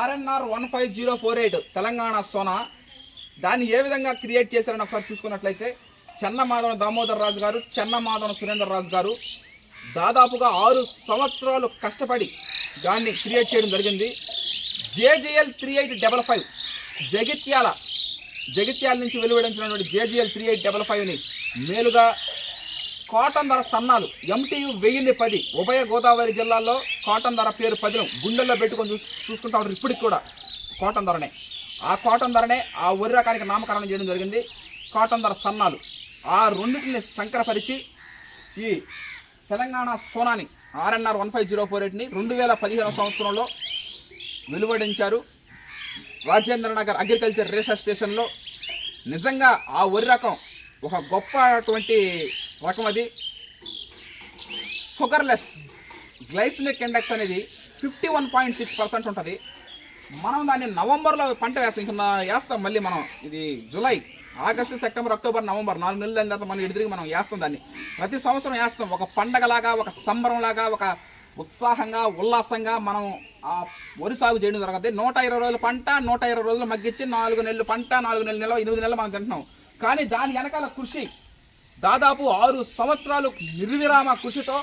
RNR one five zero four eight Telangana Sona. దాన్ని ఏ విధంగా క్రియేట్ చేశారని ఒకసారి చూసుకున్నట్లయితే చెన్నమాధవన దామోదర్ రాజు గారు చెన్నమాధవన సురేందర్ రాజు గారు దాదాపుగా ఆరు సంవత్సరాలు కష్టపడి దాన్ని క్రియేట్ చేయడం జరిగింది. JJL three eight double five Jagtial Jagtial నుంచి వెలువడించినటువంటి జేజీఎల్ త్రీ ఎయిట్ డబల్ ఫైవ్ని మేలుగా కాటన్ ధర సన్నాలు ఎంటీయు వెయ్యింది పది. ఉభయ గోదావరి జిల్లాల్లో కాటన్ ధర పేరు పదిలం గుండెల్లో పెట్టుకొని చూసు చూసుకుంటా ఉంటారు ఇప్పటికి కూడా కాటన్ ధరనే ఆ కాటన్ ధరనే ఆ వరి రకానికి నామకరణం చేయడం జరిగింది. కాటన్ ధర సన్నాలు. ఆ రెండింటిని సంకరపరిచి ఈ Telangana సోనాని RNR one five zero four ఎయిట్ని రెండు వేల పదిహేను సంవత్సరంలో వెలువడించారు. రాజేంద్ర నగర్ అగ్రికల్చర్ రీసెర్చ్ స్టేషన్లో. నిజంగా ఆ వరి రకం ఒక గొప్ప అటువంటి రకం అది. షుగర్లెస్ గ్లైసిమిక్ ఇండెక్స్ అనేది fifty one point six percent ఉంటుంది. మనం దాన్ని నవంబర్లో పంట వేస్తాం వేస్తాం మళ్ళీ మనం. ఇది July August September October November నాలుగు నెలల తర్వాత మనం ఇటు మనం వేస్తాం దాన్ని. ప్రతి సంవత్సరం వేస్తాం. ఒక పండగలాగా ఒక సంబరంలాగా ఒక ఉత్సాహంగా ఉల్లాసంగా మనం ఆ వరి సాగు చేయడం జరుగుతుంది నూట ఇరవై రోజుల పంట నూట ఇరవై రోజులు మగ్గించి నాలుగు నెలలు పంట నాలుగు నెలల నెల ఎనిమిది నెలలు మనం తింటున్నాం. కానీ దాని వెనకాల కృషి దాదాపు ఆరు సంవత్సరాలు నిర్విరామ కృషితో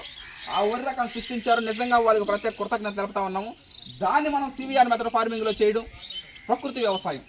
ఆ వరి రకం సృష్టించారు. నిజంగా వాళ్ళకి ప్రత్యేక కృతజ్ఞత తెలుపుతా ఉన్నాము. దాన్ని మనం సివిఆర్ మెథడ్ ఫార్మింగ్లో చేయడం ప్రకృతి వ్యవసాయం.